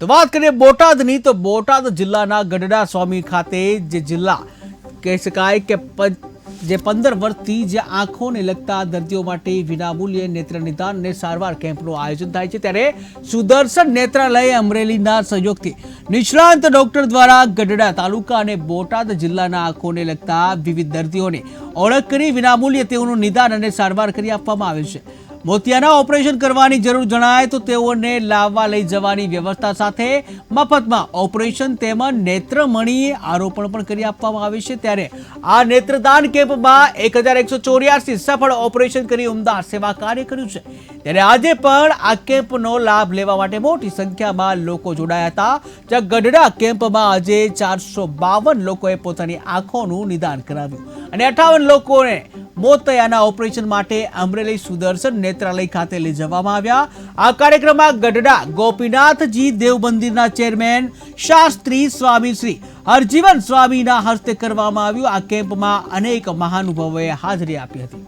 તો વાત કરીએ બોટાદની, તો બોટાદ જિલ્લાના ગઢડા સ્વામી ખાતે જે જિલ્લા કહી શકાય કે જે પંદર વર્ષથી જે આંખોને લગતા દર્દીઓ માટે વિનામૂલ્યે નેત્ર નિદાન અને સારવાર કેમ્પનું આયોજન થાય છે. ત્યારે સુદર્શન નેત્રાલય અમરેલીના સહયોગથી નિષ્ણાંત ડોક્ટર દ્વારા ગઢડા તાલુકા અને બોટાદ જિલ્લાના આંખોને લગતા વિવિધ દર્દીઓને ઓળખ કરી વિનામૂલ્યે તેઓનું નિદાન અને સારવાર કરી આપવામાં આવે છે. મોતિયાના ઓપરેશન કરવાની જરૂર જણાય તો તેઓને લાવવા લઈ જવાની વ્યવસ્થા સાથે મફતમાં ઓપરેશન તેમજ નેત્રમણી આરોપણ પણ કરી આપવામાં આવે છે. ત્યારે આ નેત્રદાન કેમ્પમાં એક હજાર એકસો ચોર્યાસી સફળ ઓપરેશન કરી ઉમદા સેવા કાર્ય કર્યું છે. ત્યારે આજે પણ આ કેમ્પનો લાભ લેવા માટે મોટી સંખ્યામાં લોકો જોડાયા હતા. જ્યાં ગઢડા કેમ્પમાં આજે ચારસો બાવન લોકોએ પોતાની આંખોનું નિદાન કરાવ્યું અને અઠાવન લોકોને મોતયાના ઓપરેશન માટે અમરેલી સુદર્શન નેત્રાલય ખાતે લઈ જવામાં આવ્યા. આ કાર્યક્રમમાં ગઢડા ગોપીનાથજી દેવ મંદિરના ચેરમેન શાસ્ત્રી સ્વામી શ્રી હરજીવન સ્વામીના હસ્તે કરવામાં આવ્યું. આ કેમ્પમાં અનેક મહાનુભાવોએ હાજરી આપી હતી.